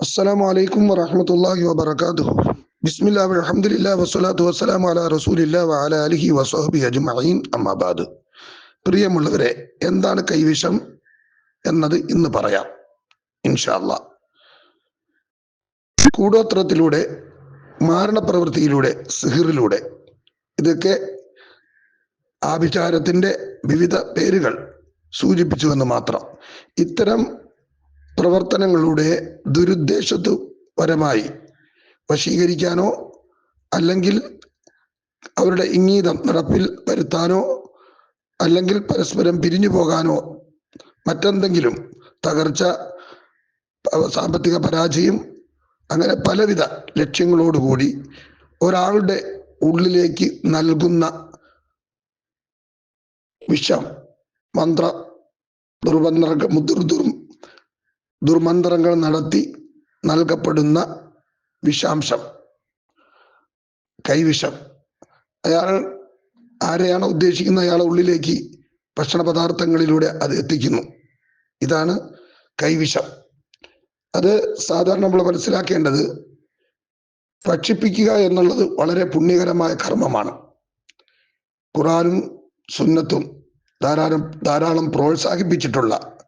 അസ്സലാമു അലൈക്കും വറഹമത്തല്ലാഹി വബർക്കാത്തുഹു ബിസ്മില്ലാഹി അൽഹംദുലില്ലാഹി വസ്സലാത്തു വസ്സലാമു അലാ റസൂലില്ലാഹി വഅലാ അലിഹി വസ്വഹ്ബിഹി അജ്മഈൻ പ്രിയമുള്ളവരെ എന്താണ് കൈവിഷം എന്നത് ഇന്ന് പറയാം. ഇൻഷല്ല കൂടോത്രത്തിലൂടെ മാരണപ്രവൃത്തിയിലൂടെ സിഹിറിലൂടെ ഇതൊക്കെ ആഭിചാരത്തിന്റെ വിവിധ പേരുകൾ സൂചിപ്പിച്ചുവെന്ന് മാത്രം. ഇത്തരം പ്രവർത്തനങ്ങളുടെ ദുരുദ്ദേശപരമായി വശീകരിക്കാനോ അല്ലെങ്കിൽ അവരുടെ ഇംഗീതം നടപ്പിൽ വരുത്താനോ അല്ലെങ്കിൽ പരസ്പരം പിരിഞ്ഞു പോകാനോ മറ്റെന്തെങ്കിലും തകർച്ച സാമ്പത്തിക പരാജയം അങ്ങനെ പലവിധ ലക്ഷ്യങ്ങളോടുകൂടി ഒരാളുടെ ഉള്ളിലേക്ക് നൽകുന്ന വിഷം മന്ത്ര ദുർബന്ധ ദുർ ദുർ ദുർമന്ത്രങ്ങൾ നടത്തി നൽകപ്പെടുന്ന വിഷാംശം. കൈവിഷം. അയാൾ ആരെയാണ് ഉദ്ദേശിക്കുന്ന അയാളെ ഉള്ളിലേക്ക് ഭക്ഷണ പദാർത്ഥങ്ങളിലൂടെ അത് എത്തിക്കുന്നു. ഇതാണ് കൈവിഷം. അത് സാധാരണ നമ്മൾ മനസ്സിലാക്കേണ്ടത് ഭക്ഷിപ്പിക്കുക എന്നുള്ളത് വളരെ പുണ്യകരമായ കർമ്മമാണ്. ഖുറാനും സുന്നത്തും ധാരാളം ധാരാളം പ്രോത്സാഹിപ്പിച്ചിട്ടുള്ള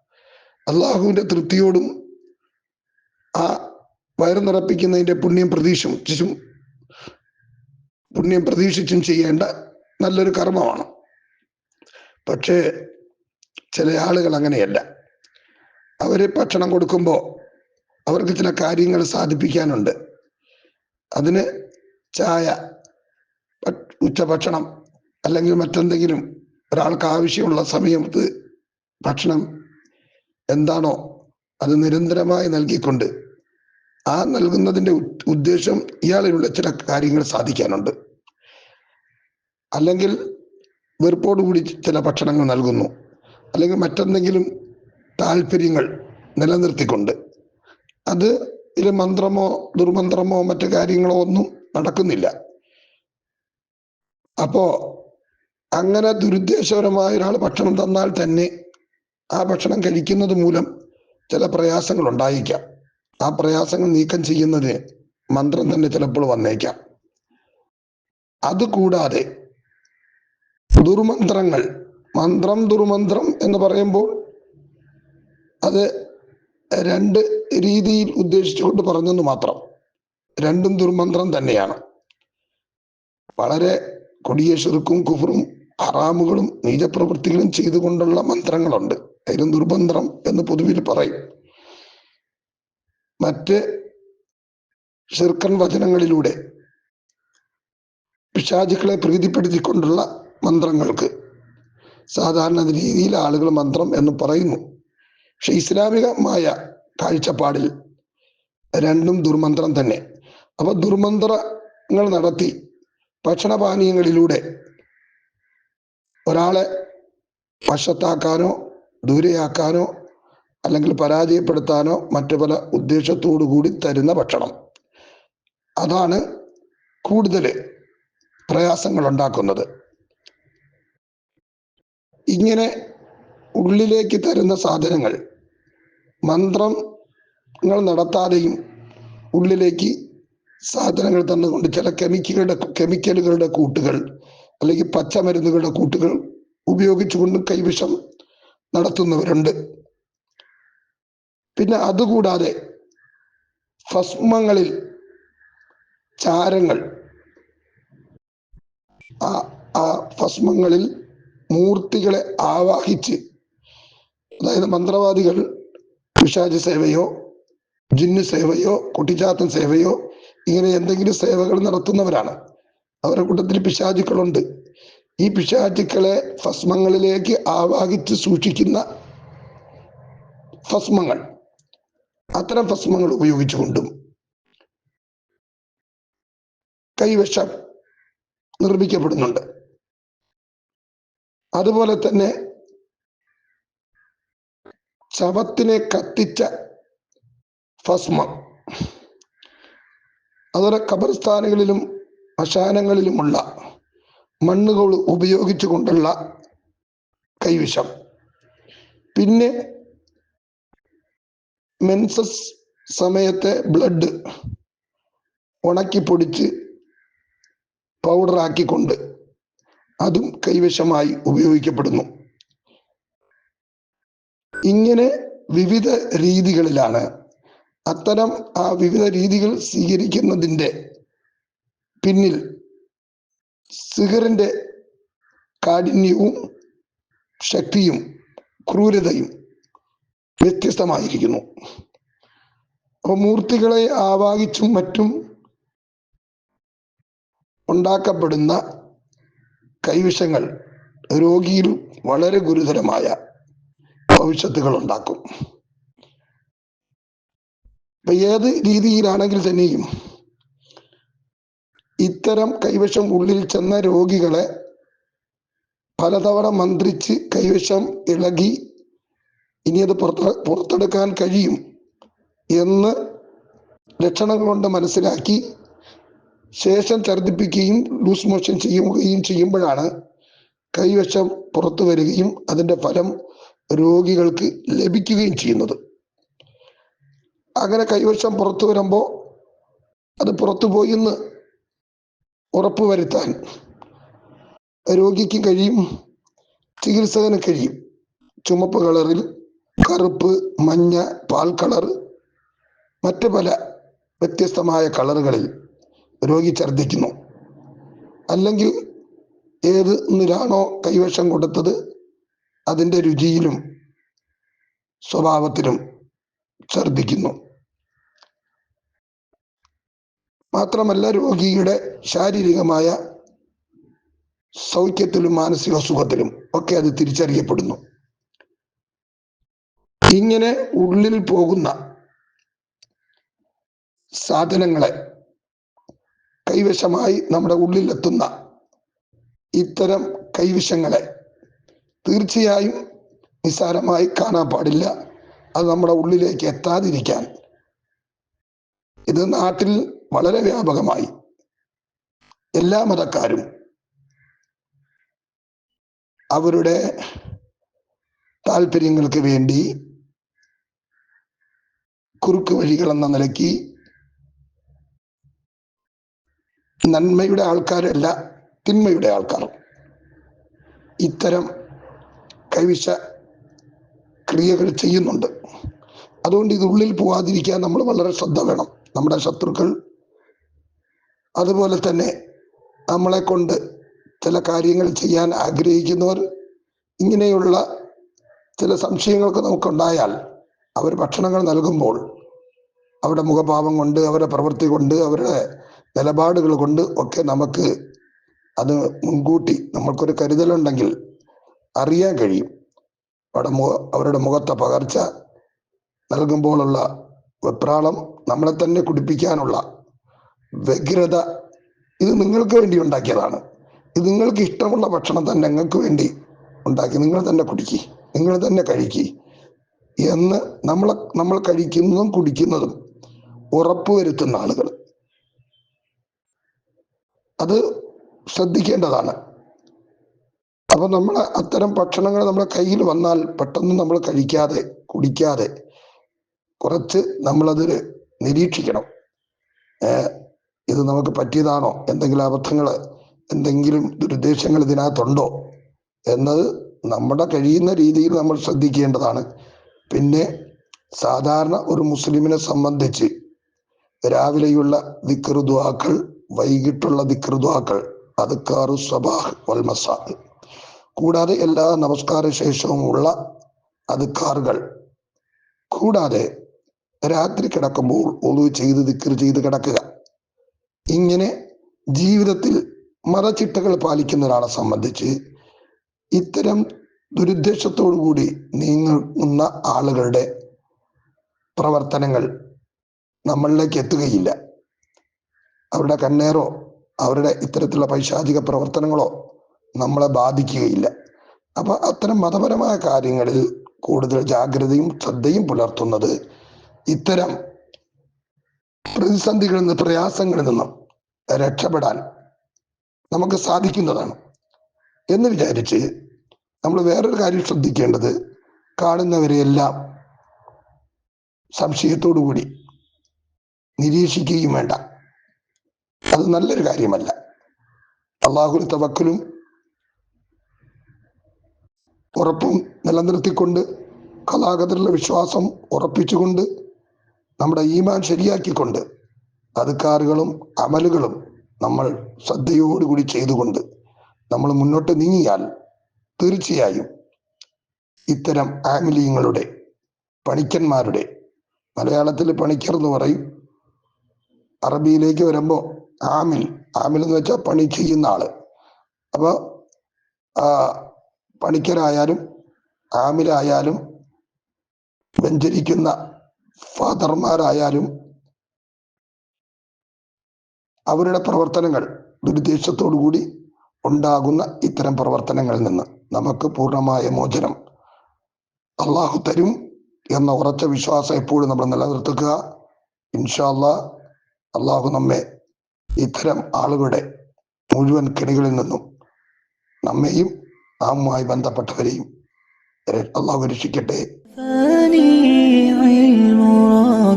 അള്ളാഹുവിന്റെ തൃപ്തിയോടും ആ വയറ് നിറപ്പിക്കുന്നതിന്റെ പുണ്യം പ്രതീക്ഷിച്ചും പുണ്യം പ്രതീക്ഷിച്ചും ചെയ്യേണ്ട നല്ലൊരു കർമ്മമാണ്. പക്ഷേ ചില ആളുകൾ അങ്ങനെയല്ല. അവർ ഭക്ഷണം കൊടുക്കുമ്പോൾ അവർക്ക് ചില കാര്യങ്ങൾ സാധിപ്പിക്കാനുണ്ട്. അതിന് ചായ ഉച്ചഭക്ഷണം അല്ലെങ്കിൽ മറ്റെന്തെങ്കിലും ഒരാൾക്ക് ആവശ്യമുള്ള സമയത്ത് ഭക്ഷണം എന്താണോ അത് നിരന്തരമായി നൽകിക്കൊണ്ട് ആ നൽകുന്നതിന്റെ ഉദ്ദേശം ഇയാളിലുള്ള ചില കാര്യങ്ങൾ സാധിക്കാനുണ്ട്. അല്ലെങ്കിൽ വെറുപ്പോടുകൂടി ചില ഭക്ഷണങ്ങൾ നൽകുന്നു. അല്ലെങ്കിൽ മറ്റെന്തെങ്കിലും താല്പര്യങ്ങൾ നിലനിർത്തിക്കൊണ്ട്. അത് ഇതിൽ മന്ത്രമോ ദുർമന്ത്രമോ മറ്റു കാര്യങ്ങളോ ഒന്നും നടക്കുന്നില്ല. അപ്പോ അങ്ങനെ ദുരുദ്ദേശപരമായ ഒരാൾ ഭക്ഷണം തന്നാൽ തന്നെ ആ ഭക്ഷണം കഴിക്കുന്നത് മൂലം ചില പ്രയാസങ്ങൾ ഉണ്ടായേക്കാം. ആ പ്രയാസങ്ങൾ നീക്കം ചെയ്യുന്നത് മന്ത്രം തന്നെ ചിലപ്പോൾ വന്നേക്കാം. അതുകൂടാതെ ദുർമന്ത്രങ്ങൾ മന്ത്രം ദുർമന്ത്രം എന്ന് പറയുമ്പോൾ അത് രണ്ട് രീതിയിൽ ഉദ്ദേശിച്ചുകൊണ്ട് പറഞ്ഞെന്ന് മാത്രം. രണ്ടും ദുർമന്ത്രം തന്നെയാണ്. വളരെ കൊടിയ കുഫറും ഹറാമുകളും നീചപ്രവൃത്തികളും ചെയ്തുകൊണ്ടുള്ള മന്ത്രങ്ങളുണ്ട്. അതിന് നിർബന്ധം എന്ന് പൊതുവിൽ പറയും. മറ്റ് ഷിർക്കൻ വചനങ്ങളിലൂടെ പിശാചുക്കളെ പ്രീതിപ്പെടുത്തിക്കൊണ്ടുള്ള മന്ത്രങ്ങൾക്ക് സാധാരണ രീതിയിൽ ആളുകൾ മന്ത്രം എന്ന് പറയുന്നു. പക്ഷെ ഇസ്ലാമികമായ കാഴ്ചപ്പാടിൽ രണ്ടും ദുർമന്ത്രം തന്നെ. അപ്പൊ ദുർമന്ത്രങ്ങൾ നടത്തി ഭക്ഷണപാനീയങ്ങളിലൂടെ ഒരാളെ വശത്താക്കാനോ ദൂരെയാക്കാനോ അല്ലെങ്കിൽ പരാജയപ്പെടുത്താനോ മറ്റു പല ഉദ്ദേശത്തോടു കൂടി തരുന്ന ഭക്ഷണം. അതാണ് കൂടുതൽ പ്രയാസങ്ങൾ ഉണ്ടാക്കുന്നത്. ഇങ്ങനെ ഉള്ളിലേക്ക് തരുന്ന സാധനങ്ങൾ മന്ത്രങ്ങൾ നടത്താതെയും ഉള്ളിലേക്ക് സാധനങ്ങൾ തന്നുകൊണ്ട് ചില കെമിക്കലുകളുടെ കെമിക്കലുകളുടെ കൂട്ടുകൾ അല്ലെങ്കിൽ പച്ചമരുന്നുകളുടെ കൂട്ടുകൾ ഉപയോഗിച്ചുകൊണ്ടും കൈവിഷം നടത്തുന്നവരുണ്ട്. പിന്നെ അതുകൂടാതെ ഭസ്മങ്ങളിൽ ചാരങ്ങൾ ആ ആ ഭസ്മങ്ങളിൽ മൂർത്തികളെ ആവാഹിച്ച് അതായത് മന്ത്രവാദികൾ പിശാച് സേവയോ ജിന്നു സേവയോ കുട്ടിച്ചാത്തൻ സേവയോ ഇങ്ങനെ എന്തെങ്കിലും സേവകൾ നടത്തുന്നവരാണ്. അവരുടെ കൂട്ടത്തിൽ പിശാചുക്കളുണ്ട്. ഈ പിശാചുക്കളെ ഭസ്മങ്ങളിലേക്ക് ആവാഹിച്ച് സൂക്ഷിക്കുന്ന ഭസ്മങ്ങൾ. അത്തരം ഭസ്മങ്ങൾ ഉപയോഗിച്ചുകൊണ്ടും കൈവശം നിർമ്മിക്കപ്പെടുന്നുണ്ട്. അതുപോലെ തന്നെ ശവത്തിനെ കത്തിച്ച ഭസ്മം. അതുപോലെ ഖബർസ്ഥാനുകളിലും ശ്മശാനങ്ങളിലുമുള്ള മണ്ണുകൾ ഉപയോഗിച്ചുകൊണ്ടുള്ള കൈവിഷം പിന്നെ മെൻസസ് സമയത്തെ ബ്ലഡ് ഉണക്കി പൊടിച്ച് പൗഡറാക്കിക്കൊണ്ട് അതും കൈവശമായി ഉപയോഗിക്കപ്പെടുന്നു. ഇങ്ങനെ വിവിധ രീതികളിലാണ്. അത്തരം ആ വിവിധ രീതികൾ സ്വീകരിക്കുന്നതിന്റെ പിന്നിൽ സിഹറിന്റെ കാഠിന്യവും ശക്തിയും ക്രൂരതയും വ്യത്യസ്തമായിരിക്കുന്നു. അപ്പൊ മൂർത്തികളെ ആവാഹിച്ചും മറ്റും ഉണ്ടാക്കപ്പെടുന്ന കൈവിഷങ്ങൾ രോഗിയിൽ വളരെ ഗുരുതരമായ ഭവിഷ്യത്തുകൾ ഉണ്ടാക്കും. ഏത് രീതിയിലാണെങ്കിൽ തന്നെയും ഇത്തരം കൈവശം ഉള്ളിൽ ചെന്ന രോഗികളെ പലതവണ മന്ത്രിച്ച് കൈവശം ഇളകി ഇനി അത് പുറത്ത് പുറത്തെടുക്കാൻ കഴിയും എന്ന് ലക്ഷണങ്ങൾ കൊണ്ട് മനസ്സിലാക്കി ശേഷം ഛർദിപ്പിക്കുകയും ലൂസ് മോഷൻ ചെയ്യുകയും ചെയ്യുമ്പോഴാണ് കൈവശം പുറത്തു വരികയും അതിന്റെ ഫലം രോഗികൾക്ക് ലഭിക്കുകയും ചെയ്യുന്നത്. അങ്ങനെ കൈവശം പുറത്തു വരുമ്പോൾ അത് പുറത്തു പോയി എന്ന് ഉറപ്പുവരുത്താൻ രോഗിക്ക് കഴിയും ചികിത്സകന് കഴിയും. ചുമപ്പ് കളറിൽ കറുപ്പ് മഞ്ഞ പാൽ കളർ മറ്റു പല വ്യത്യസ്തമായ കളറുകളിൽ രോഗി ഛർദ്ദിക്കുന്നു. അല്ലെങ്കിൽ ഏത് നിരാണോ കൈവശം കൊടുത്തത് അതിന്റെ രുചിയിലും സ്വഭാവത്തിലും ഛർദ്ദിക്കുന്നു. മാത്രമല്ല രോഗിയുടെ ശാരീരികമായ സൗഖ്യത്തിലും മാനസിക സുഖത്തിലും ഒക്കെ അത് തിരിച്ചറിയപ്പെടുന്നു. ഇങ്ങനെ ഉള്ളിൽ പോകുന്ന സാധനങ്ങളെ കൈവശമായി നമ്മുടെ ഉള്ളിലെത്തുന്ന ഇത്തരം കൈവശങ്ങളെ തീർച്ചയായും നിസ്സാരമായി കാണാൻ പാടില്ല. അത് നമ്മുടെ ഉള്ളിലേക്ക് എത്താതിരിക്കാൻ ഇത് നാട്ടിൽ വളരെ വ്യാപകമായി. എല്ലാ മതക്കാരും അവരുടെ താല്പര്യങ്ങൾക്ക് വേണ്ടി കുറുക്ക് വഴികൾ എന്ന നിലയ്ക്ക് നന്മയുടെ ആൾക്കാരല്ല തിന്മയുടെ ആൾക്കാർ. ഇത്തരം കൈവിഷ ക്രിയകൾ ചെയ്യുന്നുണ്ട്. അതുകൊണ്ട് ഇത് ഉള്ളിൽ പോവാതിരിക്കാൻ നമ്മൾ വളരെ ശ്രദ്ധ വേണം. നമ്മുടെ ശത്രുക്കൾ അതുപോലെ തന്നെ നമ്മളെ കൊണ്ട് ചില കാര്യങ്ങൾ ചെയ്യാൻ ആഗ്രഹിക്കുന്നവർ ഇങ്ങനെയുള്ള ചില സംശയങ്ങളൊക്കെ നമുക്കുണ്ടായാൽ അവർ ഭക്ഷണങ്ങൾ നൽകുമ്പോൾ അവരുടെ മുഖഭാവം കൊണ്ട് അവരുടെ പ്രവൃത്തി കൊണ്ട് അവരുടെ നിലപാടുകൾ കൊണ്ട് ഒക്കെ നമുക്ക് അത് മുൻകൂട്ടി നമ്മൾക്കൊരു കരുതലുണ്ടെങ്കിൽ അറിയാൻ കഴിയും. അവിടെ മുഖ അവരുടെ മുഖത്തെ പകർച്ച നൽകുമ്പോഴുള്ള വെപ്രാളം നമ്മളെ തന്നെ കുടിപ്പിക്കാനുള്ള വ്യഗ്രത ഇത് നിങ്ങൾക്ക് വേണ്ടി ഉണ്ടാക്കിയതാണ്. ഇത് നിങ്ങൾക്ക് ഇഷ്ടമുള്ള ഭക്ഷണം തന്നെ നിങ്ങൾക്ക് വേണ്ടി ഉണ്ടാക്കി. നിങ്ങൾ തന്നെ കുടിക്കി. നിങ്ങൾ തന്നെ കഴിക്കി. എന്ന് നമ്മൾ നമ്മൾ കഴിക്കുന്നതും കുടിക്കുന്നതും ഉറപ്പുവരുത്തുന്ന ആളുകൾ. അത് ശ്രദ്ധിക്കേണ്ടതാണ്. അപ്പൊ നമ്മൾ അത്തരം ഭക്ഷണങ്ങൾ നമ്മുടെ കയ്യിൽ വന്നാൽ പെട്ടെന്ന് നമ്മൾ കഴിക്കാതെ കുടിക്കാതെ കുറച്ച് നമ്മളത് നിരീക്ഷിക്കണം. ഇത് നമുക്ക് പറ്റിയതാണോ? എന്തെങ്കിലും അബദ്ധങ്ങൾ എന്തെങ്കിലും ദുരുദ്ദേശങ്ങൾ ഇതിനകത്തുണ്ടോ? എന്നത് നമ്മുടെ കഴിയുന്ന രീതിയിൽ നമ്മൾ ശ്രദ്ധിക്കേണ്ടതാണ്. പിന്നെ സാധാരണ ഒരു മുസ്ലിമിനെ സംബന്ധിച്ച് രാവിലെയുള്ള ദിക്റുദ്വാക്കൾ വൈകിട്ടുള്ള ദിക്റുദ്വാക്കൾ കാറു സബാഹ് വൽമസ കൂടാതെ എല്ലാ നമസ്കാര ശേഷവും ശേഷവുമുള്ള അതുക്കാറുകൾ കൂടാതെ രാത്രി കിടക്കുമ്പോൾ ഒളിവ് ചെയ്ത് ദിക്കർ ചെയ്ത് കിടക്കുക. ഇങ്ങനെ ജീവിതത്തിൽ മതചിട്ടകൾ പാലിക്കുന്ന ഒരാളെ സംബന്ധിച്ച് ഇത്തരം ദുരുദ്ദേശത്തോടു കൂടി നീങ്ങുന്ന ആളുകളുടെ പ്രവർത്തനങ്ങൾ നമ്മളിലേക്ക് എത്തുകയില്ല. അവരുടെ കണ്ണേറോ അവരുടെ ഇത്തരത്തിലുള്ള പൈശാചിക പ്രവർത്തനങ്ങളോ നമ്മളെ ബാധിക്കുകയില്ല. അപ്പൊ അത്തരം മതപരമായ കാര്യങ്ങളിൽ കൂടുതൽ ജാഗ്രതയും ശ്രദ്ധയും പുലർത്തുന്നത് ഇത്തരം പ്രതിസന്ധികളിൽ നിന്ന് പ്രയാസങ്ങളിൽ നിന്നും രക്ഷപ്പെടാൻ നമുക്ക് സാധിക്കുന്നതാണ് എന്ന് വിചാരിച്ച് നമ്മൾ വേറൊരു കാര്യം ശ്രദ്ധിക്കേണ്ടത് കാണുന്നവരെയെല്ലാം സംശയത്തോടു കൂടി നിരീക്ഷിക്കുകയും വേണ്ട. അത് നല്ലൊരു കാര്യമല്ല. അള്ളാഹുൽ തവക്കലും ഉറപ്പും നിലനിർത്തിക്കൊണ്ട് കലാകത്തിലുള്ള വിശ്വാസം ഉറപ്പിച്ചുകൊണ്ട് നമ്മുടെ ഈമാൻ ശരിയാക്കിക്കൊണ്ട് അതുക്കാറുകളും അമലുകളും നമ്മൾ ശ്രദ്ധയോടുകൂടി ചെയ്തുകൊണ്ട് നമ്മൾ മുന്നോട്ട് നീങ്ങിയാൽ തീർച്ചയായും ഇത്തരം ആംഗലീയങ്ങളുടെ പണിക്കന്മാരുടെ മലയാളത്തിൽ പണിക്കർ എന്ന് പറയും അറബിയിലേക്ക് വരുമ്പോൾ ആമിൽ ആമിൽ എന്ന് വെച്ചാൽ പണി ചെയ്യുന്ന ആൾ. അപ്പോൾ പണിക്കരായാലും ആമിലായാലും വ്യഞ്ചരിക്കുന്ന ഫാദർമാരായാലും അവരുടെ പ്രവർത്തനങ്ങൾ ദുരുദ്ദേശത്തോടുകൂടി ഉണ്ടാകുന്ന ഇത്തരം പ്രവർത്തനങ്ങളിൽ നിന്ന് നമുക്ക് പൂർണമായ മോചനം അള്ളാഹു തരും എന്ന ഉറച്ച വിശ്വാസം എപ്പോഴും നമ്മൾ നിലനിർത്തുക. ഇൻഷാല്ല അള്ളാഹു നമ്മെ ഇത്തരം ആളുകളുടെ മുഴുവൻ കെണികളിൽ നിന്നും നമ്മെയും നാമുമായി ബന്ധപ്പെട്ടവരെയും അള്ളാഹു രക്ഷിക്കട്ടെ.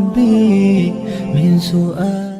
ربي من سؤال